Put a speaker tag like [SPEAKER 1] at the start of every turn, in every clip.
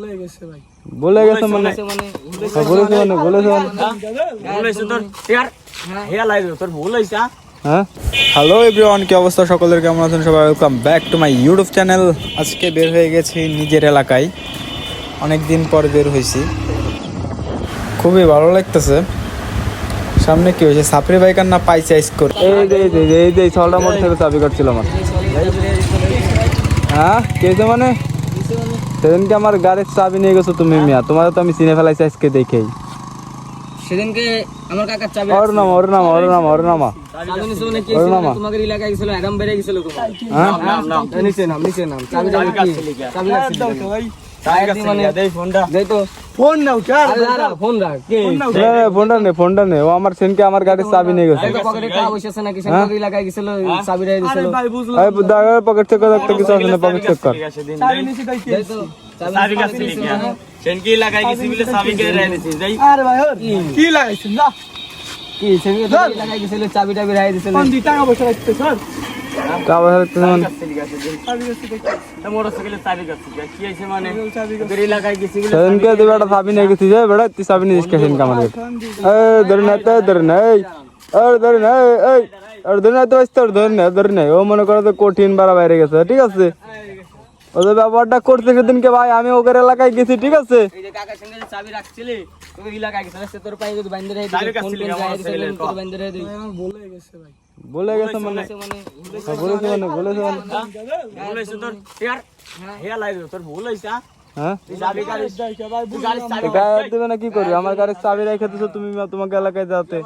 [SPEAKER 1] বলে গেছে ভাই
[SPEAKER 2] বলে গেছে মানে
[SPEAKER 3] মানে
[SPEAKER 2] হ্যাঁ, বলেছে মানে বলেছে মানে
[SPEAKER 3] ভুল তোর হেয়া তোর ভুল হ্যাঁ?
[SPEAKER 2] হ্যাঁ হ্যালো এভরিওয়ান কি অবস্থা সকলের কেমন আছেন সবাই welcome back to my YouTube channel আজকে বের হয়ে গেছি নিজের এলাকায় অনেক দিন পর বের হয়েছি খুবই ভালো লাগতেছে সামনে কি হয়েছে সাপরি বাইকার না পাই চাইস করে এই যে এই যে এই যে ছলটা মোটর থেকে চাবি কাটছিল আমার হ্যাঁ কে যে মানে সেদিনকে আমার গাড়ির চাবি নিয়ে গেছো তুমি মিয়া। তোমার তো আমি চিনে ফেলাইছি আজকে দেখেই।
[SPEAKER 3] সেদিনকে আমার কাকার চাবি
[SPEAKER 2] ওর নাম ওর নাম ওর নাম ওর নাম
[SPEAKER 3] চাবি নিছে কি
[SPEAKER 2] ওর
[SPEAKER 3] ছিল
[SPEAKER 2] নামা।
[SPEAKER 3] এলাকায় গেছিল একদম বেড়ে গেছিল তোমার
[SPEAKER 2] নাম
[SPEAKER 3] নাম নিচে নাম নিচে নাম। চাবি চাবি
[SPEAKER 2] আমার সেনকে আমার গাড়ির চাবি নিয়ে গেছে।
[SPEAKER 3] এই তো। পকেটে
[SPEAKER 2] চেক কর কিছু আছে না পকেট চেক কর।
[SPEAKER 1] চাবি নিছি তাই কি
[SPEAKER 4] লাগাই গেছি বলে চাবি কেড়ে রেখে দিছি যাই
[SPEAKER 1] আরে ভাই কি? লাগাইছেন না
[SPEAKER 3] কি সেদিনকে তো গেছিল চাবি টাবি দিছিল
[SPEAKER 1] টাকা রাখতে স্যার
[SPEAKER 2] তা বলে হচ্ছে মানে
[SPEAKER 1] চাবি গেছে দেখতে
[SPEAKER 4] মোটর সাইকেলের চাবি কাছে কি হয়েছে মানে
[SPEAKER 1] চাবি
[SPEAKER 4] তোর এলাকায় গেছি বলে
[SPEAKER 2] সেনকে তুই একটা চাবি নিয়ে গেছিস এ বেড়া তুই চাবি নিয়ে গেছিস সেনকে আমার কাছে
[SPEAKER 1] ফোন দি
[SPEAKER 2] এই ধরে না তো ধরে না এই আর ধরে না এই এই আর ধরে না তো আসতে আর ধরে না ধরে না ও মনে করো তো কঠিন বাড়া বাইরে গেছে ঠিক আছে ওদের ব্যবহারটা করছে সেদিনকে ভাই আমি ওদের এলাকায় গেছি ঠিক আছে
[SPEAKER 3] এই যে কাকার সঙ্গে যে চাবি রাখছিলি তোর এলাকায় গেছিল সে তোর পায়ে যদি বাইন্ধে রেখে
[SPEAKER 4] চাবি
[SPEAKER 3] দিল ফোন
[SPEAKER 4] কাটছিলি
[SPEAKER 3] পেন
[SPEAKER 4] আমার
[SPEAKER 3] যায় দিছিল তোর বাইন্ধে রেখে দিল
[SPEAKER 1] ভাই আমার বলে গেছে ভাই
[SPEAKER 2] বলে গেছে মানে।
[SPEAKER 3] সে মানে
[SPEAKER 2] হ্যাঁ, বলেছে মানে বলেছে মানে।
[SPEAKER 4] ভুল হয়েছে তোর ইয়ার হেয়া লাগবে তোর ভুল হয়েছে হ্যাঁ?
[SPEAKER 2] হ্যাঁ? কি করবি? আমার গাড়ির চাবি রেখে দিছো তুমি তোমাকে এলাকায় যাতে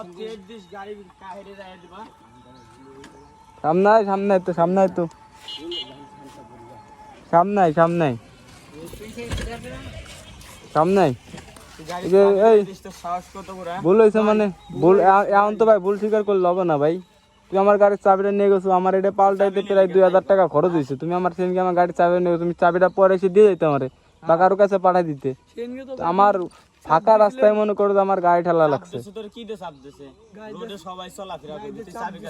[SPEAKER 2] সামনে সামনে তো সামনে তো। সামনে সামনে সামনে
[SPEAKER 4] হ্যাঁ?
[SPEAKER 2] ভুল হয়েছে মানে। ভুল এ- এখন তো ভাই ভুল স্বীকার করলে হবে না ভাই। তুমি আমার গাড়ির চাবিটা নিয়ে গেছো আমার এটা পাল্টাইতে প্রায় দুই হাজার টাকা খরচ হয়েছে। তুমি আমার সেদিনকে আমার গাড়ির চাবি নিয়ে তুমি চাবিটা পরে এসে দিয়ে দিতে আমার বা কারোর কাছে পাঠাই দিতে। আমার ফাঁকা রাস্তায় মনে করো যে আমার গাড়ি ঠেলা লাগছে।
[SPEAKER 4] দিছে তোর কি দে চাপ দিছে? রোডে সবাই চলাফেরা
[SPEAKER 1] চাবিটা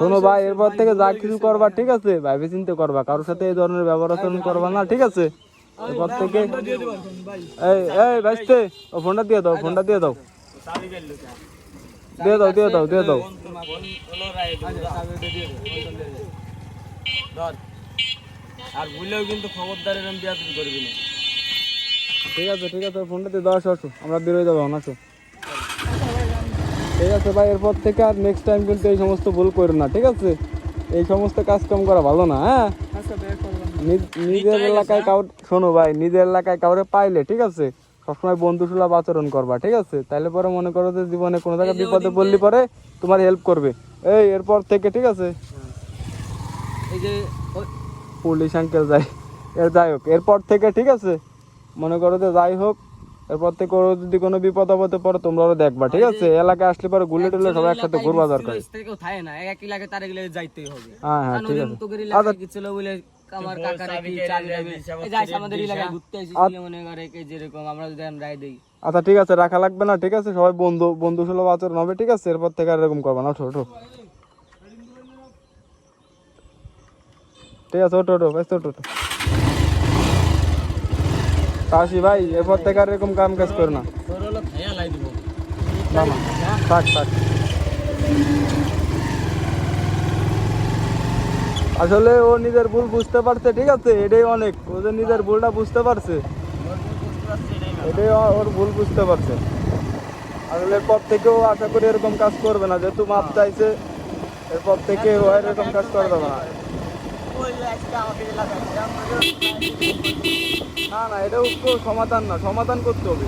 [SPEAKER 2] শোনো ভাই এরপর থেকে যা কিছু করবা ঠিক আছে? ভাইবে চিন্তা করবা কারোর সাথে এই ধরনের ব্যবহার আচরণ করবা না ঠিক আছে? এরপর থেকে এই এই ভাইস্তে ও ফোনটা দিয়ে দাও ফোনটা দিয়ে দাও। দিয়ে দাও দিয়ে দাও দিয়ে দাও।
[SPEAKER 4] আর ভুলেও কিন্তু খবরদার এরকম বিয়া তুমি করবি না।
[SPEAKER 2] ঠিক আছে ঠিক আছে ফোনটা দিয়ে দাও আসো আমরা বেরোয় যাব আসো। ঠিক আছে ভাই এরপর থেকে আর নেক্সট টাইম কিন্তু এই সমস্ত ভুল করো না ঠিক আছে? এই সমস্ত কাজ কাম করা ভালো না হ্যাঁ?
[SPEAKER 1] আচ্ছা
[SPEAKER 2] নিজের এলাকায় কাউ শোনো ভাই নিজের এলাকায় কাউরে পাইলে ঠিক আছে? সবসময় বন্ধু সুলভ আচরণ করবা ঠিক আছে? তাহলে পরে মনে করো যে জীবনে কোনো জায়গায় বিপদে পড়লি পরে তোমার হেল্প করবে। এই এরপর থেকে ঠিক আছে?
[SPEAKER 3] এই যে
[SPEAKER 2] পুলিশ আঙ্কেল যাই এর যাই হোক এরপর থেকে ঠিক আছে? মনে করো যে যাই হোক এরপর থেকে ওর যদি কোনো বিপদ আপদে পরে তোমরা ওরা দেখবা ঠিক আছে? এলাকায় আসলে পরে গুলি টুলে সবাই একসাথে ঘুরবা দরকার। হ্যাঁ হ্যাঁ ঠিক আছে।
[SPEAKER 3] বলে আমার কাকারা কি চাবি রাখবে এই আমাদের এলাকায় ঘুরতে এসেছিল মনে করে কি যেরকম? আমরা যদি এখন রায় দেই।
[SPEAKER 2] আচ্ছা ঠিক আছে রাখা লাগবে না ঠিক আছে? সবাই বন্ধু বন্ধু সুলভ আচরণ হবে ঠিক আছে? এরপর থেকে আর এরকম করবা না ওঠো ওঠো। ঠিক আছে ওঠো ওঠো ব্যস্ত ওঠো ওঠো। আসি ভাই এরপর থেকে আর এরকম কাম কাজ করো না। থাক থাক। আসলে ও নিজের ভুল বুঝতে পারছে ঠিক আছে? এটাই অনেক। ও যে নিজের ভুলটা বুঝতে পারছে। এটাই ওর ভুল বুঝতে পারছে। আসলে এরপর থেকেও আশা করি এরকম কাজ করবে না। যেহেতু মাপ চাইছে এরপর থেকে ও এরকম কাজ করে দেবে না। না না এটাও তো সমাধান না। সমাধান করতে হবে।